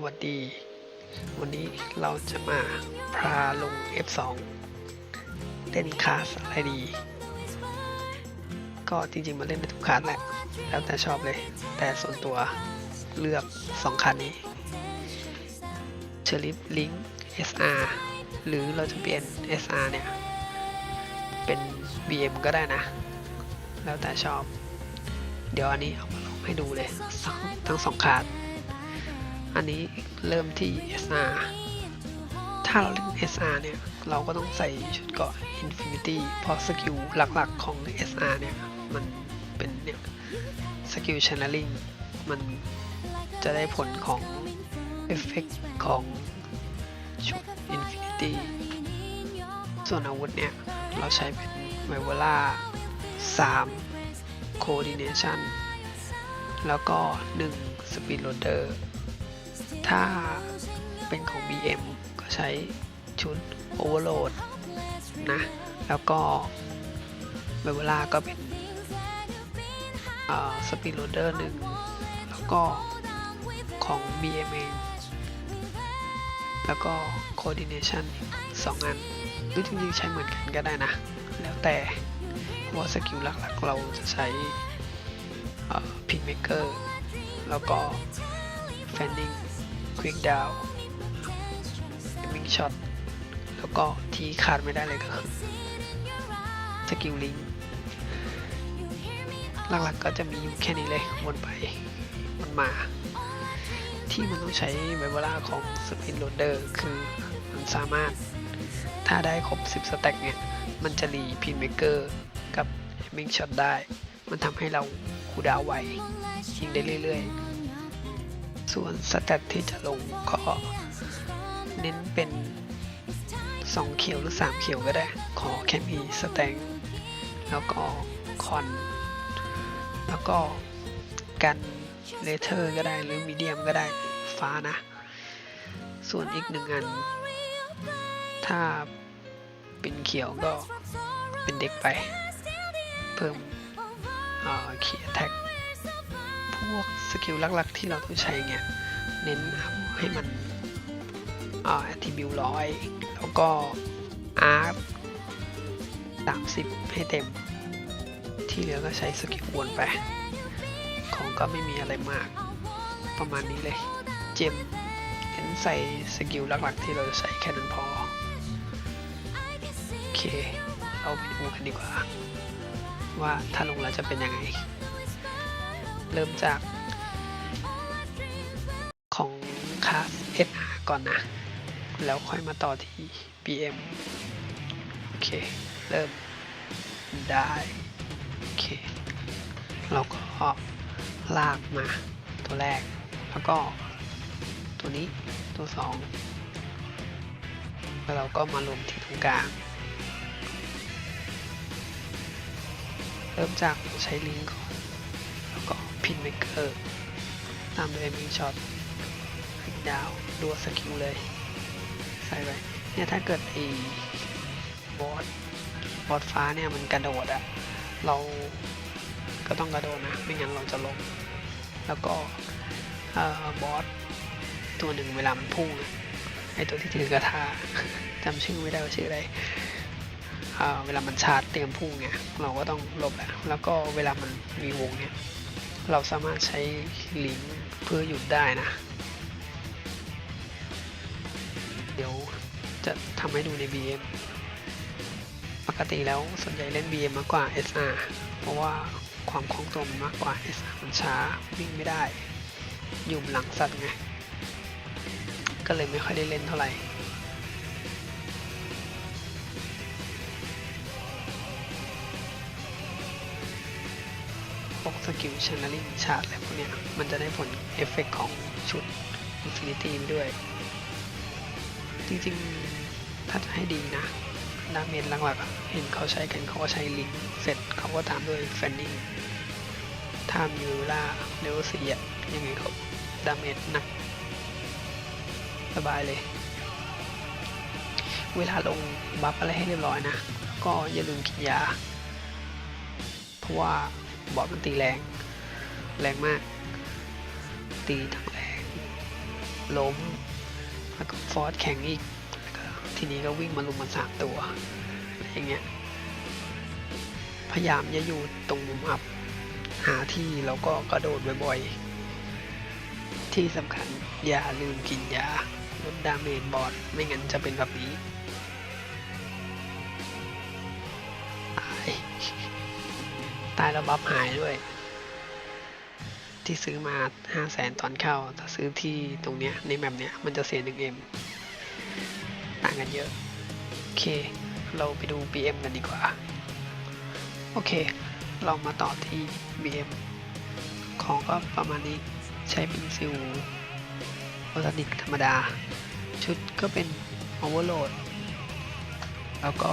วัสดี วันนี้เราจะมาพาลง F2 เล่นคลาสอะไรดี ก็จริงๆมาเล่นในทุกคลาสแหละ แล้วแต่ชอบเลย แต่ส่วนตัวเลือก 2คันนี้เชลิฟลิง SR หรือเราจะเปลี่ยน SR เนี่ย เป็น BM ก็ได้นะ แล้วแต่ชอบ เดี๋ยวอันนี้เอามาลองให้ดูเลยทั้งสองคาร์ด อันนี้เริ่มที่ SR ถ้าเราเล่น SR เนี่ย เราก็ต้องใส่ชุดเกราะ Infinity เพราะสกิลหลักๆของ SR เนี่ย มันเป็นเนี่ยสกิล Channeling มันจะได้ผลของเอฟเฟกของชุด Infinity ส่วนอาวุธเนี่ย เราใช้เป็นไวเวล่า3 Coordination แล้วก็ 1 Speed Loader ถ้าเป็นของ BM ก็ใช้ชุด Overload นะ แล้วก็ไวเวล่าก็เป็นสปีดโรเดอร์หนึ่งแล้วก็ของ BM เองแล้วก็ Coordination สองอันหรือจริงๆใช้เหมือนกันก็ได้นะ แล้วแต่ว่าสกิลหลักๆ เราจะใช้พินเมเกอร์แล้วก็แฟร์นิง Fanning Quick Down Aiming Shot แล้วก็ที่ขาดไม่ได้เลยก็คือสกิลลิงหลักๆก็จะมีอยู่แค่นี้เลยวนไปวนมา ที่มันต้องใช้ไวเวลาของ Spin Loader คือมันสามารถถ้าได้ครบ 10 สแต็กเนี่ย มันจะรีพินเมเกอร์กับ Aiming Shot ได้ มันทำให้เราคูดาวไวยิงได้เรื่อยๆ ส่วนสแตทที่จะลงก็เน้นเป็น 2 เขียวหรือ 3 เขียวก็ได้ ขอแค่มีสแตงแล้วก็คอน แล้วก็กันเลเทอร์ก็ได้หรือมีเดียมก็ได้ฟ้านะ ส่วนอีกหนึ่งอัน ถ้าเป็นเขียวก็เป็นเด็กไป เพิ่มเขียแท็ก วกสกิลหลักๆ ที่เราต้องใช้เนี่ยเน้นอัพให้มันอ่าทีบิวร้อยแล้วก็อาร์ตสามสิบให้เต็ม ที่เหลือก็ใช้สกิลวนไป ของก็ไม่มีอะไรมาก ประมาณนี้เลย เจมเน้นใส่สกิลหลักๆ ที่เราจะใช้แค่นั้นพอ โอเค เราไปดูกันดีกว่า ว่าถ้าลงแล้วจะเป็นยังไง เริ่มจากของคลาส SR ก่อนนะ แล้วค่อยมาต่อที่ BM โอเค เริ่มได้ โอเค เราก็ลากมาตัวแรก แล้วก็ตัวนี้ตัวสองแล้วเราก็มารวมที่ตรงกลาง เริ่มจากใช้ลิงก์ก่อน พินเมเกอร์ ตามด้วยเอมิงช็อตคลิกดาวดูสกิลเลย ใส่ไปเนี่ยถ้าเกิดไอ้บอสบอสฟ้าเนี่ยมันกระโดดอะเราก็ต้องกระโดดนะ ไม่งั้นเราจะลง แล้วก็บอสตัวหนึ่งเวลามันพุ่งไอตัวที่ถือกระทาจำชื่อไม่ได้ว่าชื่ออะไรเเวลามันชาร์จเตรียมพุ่งเนี่ยเราก็ต้องหลบแหละแล้วก็เวลามันมีวงเนี่ย เราสามารถใช้ลิงก์เพื่อหยุดได้นะ เดี๋ยวจะทำให้ดูใน BM ปกติแล้วส่วนใหญ่เล่น BM มากกว่า SR เพราะว่าความคล่องตัวมันมากกว่า SR มันช้าวิ่งไม่ได้อยู่หลังสัตว์ไง ก็เลยไม่ค่อยได้เล่นเท่าไหร่ สกิลช n น e ลิงชาร์จอะไรพวกเนี้ย มันจะได้ผลเอฟเฟกของชุด Infinity ไปด้วย จริงๆ ถ้าจะให้ดีนะดาเมจหลักๆเห็นเขาใช้กันเขาก็ใช้ลิงเสร็จเขาก็ตามด้วยแฟนนิงถ้ามีเวลาเลเวลสี่อะยังไงเขาดาเมจหนัก สบายเลย เวลาลงบัฟอะไรให้เรียบร้อยนะ ก็อย่าลืมกินยา เพราะว่า บอสมันตีแรง แรงมาก ตีทั้งแรง ล้ม แล้วก็ฟอสแข็งอีกทีนี้ก็วิ่งมาลุมมันสามตัวอย่างเงี้ยพยายามอย่าอยู่ตรงมุมอับ หาที่แล้วก็กระโดดบ่อยๆที่สำคัญอย่าลืมกินยาลดดาเมจบอดไม่งั้นจะเป็นแบบนี้ ตายแล้วบัฟหายด้วย ที่ซื้อมา 5 0 0แสนตอนเข้า ถ้าซื้อที่ตรงเนี้ยในแมปเนี้ยมันจะเสีย 1M ต่างกันเยอะ โอเค เราไปดู BM กันดีกว่า โอเค เรามาต่อที่ BM ของก็ประมาณนี้ใช้เป็นซิลโอตานิกธรรมดา ชุดก็เป็น Overload แล้วก็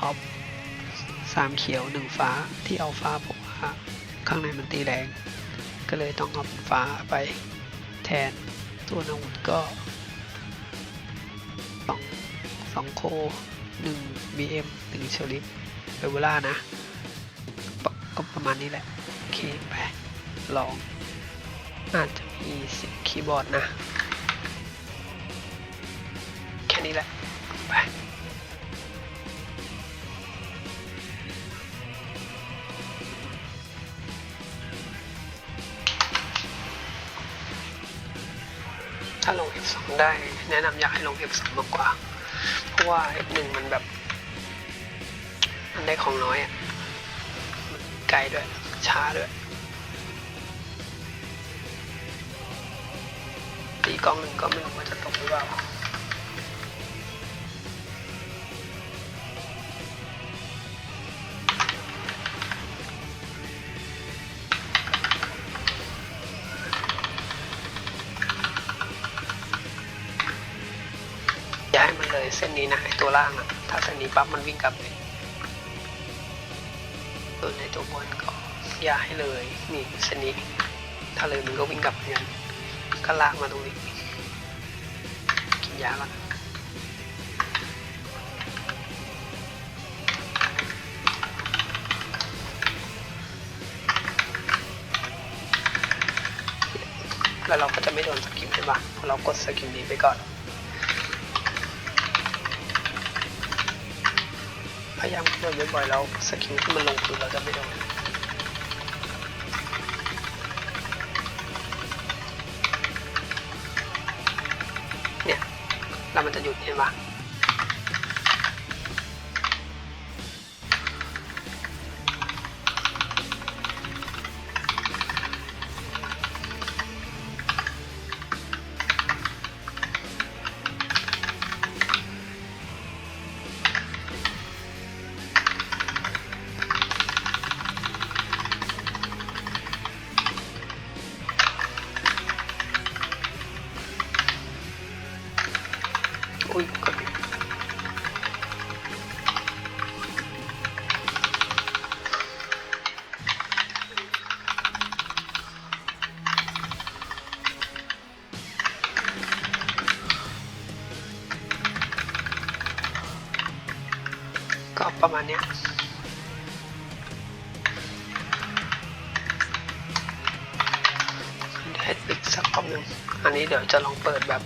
ออฟ สามเขียวหนึ่งฟ้าที่เอาฟ้าเพราะว่าข้างในมันตีแรง ก็เลยต้องเอาฟ้าไปแทนตัวอาวุธก็สองสองโคหนึ่ง BM หนึ่งเชอริฟเบเวล่านะปก็ประมาณนี้แหละ โอเค ไป ลอง อาจจะมีสียงคีย์บอร์ดนะ แค่นี้แหละ ไป ได้แนะนำอยากให้ลง F2 มากกว่า เพราะว่า F1 มันแบบ มันได้ของน้อยอะมันไกลด้วย ช้าด้วยตีกล้องหนึ่งก็ไม่รู้ว่าจะตกหรือเปล่า เลยเส้นนี้นะไอตัวล่างอะถ้าเส้นนี้ปั๊บมันวิ่งกลับเลยส่วนในตัวบนก็อย่าให้เลยนี่เส้นนี้ ถ้าเลยมันก็วิ่งกลับเหมือนกันก็ลากมาตรงนี้กินยาก่อนแล้วเราก็จะไม่โดนสกิลใช่ปะเราะเรากดสกิลนี้ไปก่อน พยายามโดนบ่อยๆแล้วสกิลที่มันลงพื้นเราจะไม่โดนเนี่ยแล้วมันจะหยุดเห็นปะ อุ้ยกดผิดก็ประมาณเนี้ยเฮ็ดอีกสักรอบหนึ่งอันนี้เดี๋ยวจะลองเปิดแบบ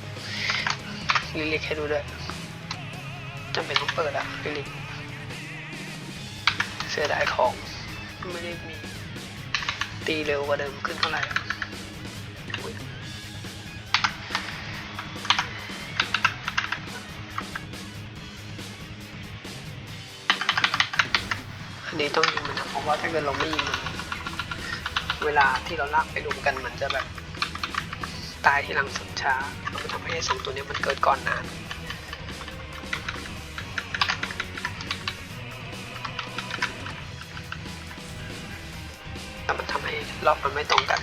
ลิลิกให้ดูด้วยจำเป็นต้องเปิดอะลิลิกเสียดายของ ไม่ได้มี ตีเร็วกว่าเดิมขึ้นเท่าไหร่อันนี้ต้องยิงมันนะเพราะว่าถ้าเกิดเราไม่ยิงมัน เวลาที่เราลากไปรวมกันมันจะแบบ ตายที่หลังสุดช้ามันทำให้สองตัวนี้มันเกิดก่อนนานแต่มันทำให้รอบมันไม่ตรงกัน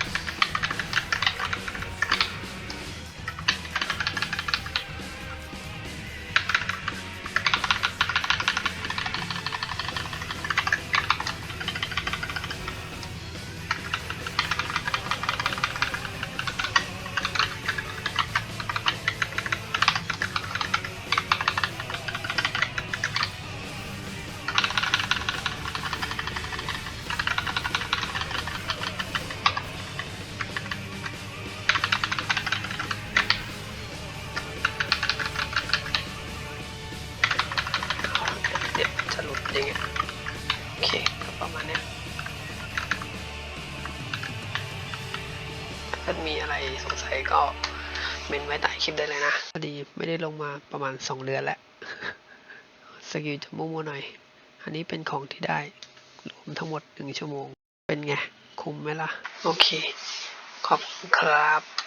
ถ้านมีอะไรสงสัยก็เมนไว้ใต้คลิปได้เลยนะพอดีไม่ได้ลงมาประมาณสองเดือนแล้วสกิลจะมั่วๆหน่อย อันนี้เป็นของที่ได้รวมทั้งหมดหนึ่งชั่วโมง เป็นไง คุ้มไหมล่ะ โอเค ขอบคุณครับ